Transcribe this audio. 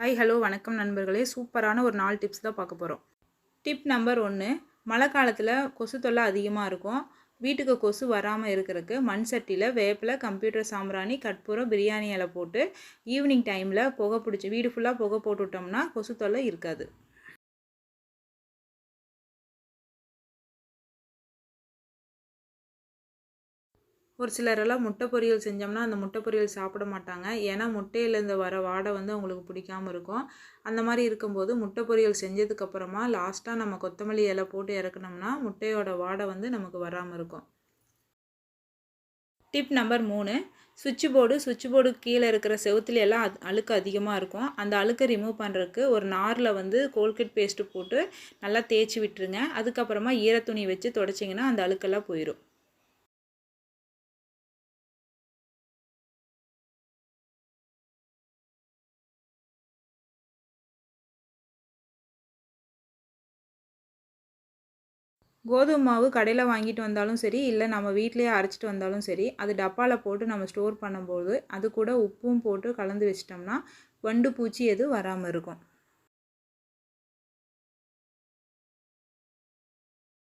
Hi hello வணக்கம் நண்பர்களே. சூப்பரான ஒரு நாலு டிப்ஸ் தான் பார்க்க போகிறோம் டிப் நம்பர் ஒன்று மழை காலத்தில் கொசு தொல்லை அதிகமாக இருக்கும். வீட்டுக்கு கொசு வராமல் இருக்கிறதுக்கு மண் சட்டியில் வேப்பில் கம்ப்யூட்டர் சாம்பிராணி கற்பூரம் பிரியாணி இலை போட்டு ஈவினிங் டைமில் புகை பிடிச்சி வீடு ஃபுல்லாக புகை போட்டு விட்டோம்னா கொசு தொல்லை இருக்காது. ஒரு சிலரெல்லாம் முட்டை பொரியல் செஞ்சோம்னா அந்த முட்டை பொரியல் சாப்பிட மாட்டாங்க. ஏன்னா முட்டையிலேருந்து வர வாடை வந்து அவங்களுக்கு பிடிக்காம இருக்கும். அந்த மாதிரி இருக்கும்போது முட்டை பொரியல் செஞ்சதுக்கப்புறமா லாஸ்ட்டாக நம்ம கொத்தமல்லி இலை போட்டு இறக்குனோம்னா முட்டையோட வாடை வந்து நமக்கு வராமல் இருக்கும். டிப் நம்பர் மூணு. சுவிட்ச் போர்டு சுவிட்ச் போர்டு கீழே இருக்கிற செவுத்துல எல்லாம் அது அழுக்கு அதிகமாக இருக்கும். அந்த அழுக்கை ரிமூவ் பண்ணுறதுக்கு ஒரு நாரில் வந்து கோல்கேட் பேஸ்ட்டு போட்டு நல்லா தேய்ச்சி விட்டுருங்க. அதுக்கப்புறமா ஈரத்துணி வச்சு தொடச்சிங்கன்னா அந்த அழுக்கெல்லாம் போயிடும் கோதுமை மாவு கடையில் வாங்கிட்டு வந்தாலும் சரி இல்லை நம்ம வீட்டிலேயே அரைச்சிட்டு வந்தாலும் சரி அது டப்பாவில் போட்டு நம்ம ஸ்டோர் பண்ணும்போது அது கூட உப்பும் போட்டு கலந்து வச்சிட்டோம்னா வண்டு பூச்சி எதுவும் வராமல் இருக்கும்.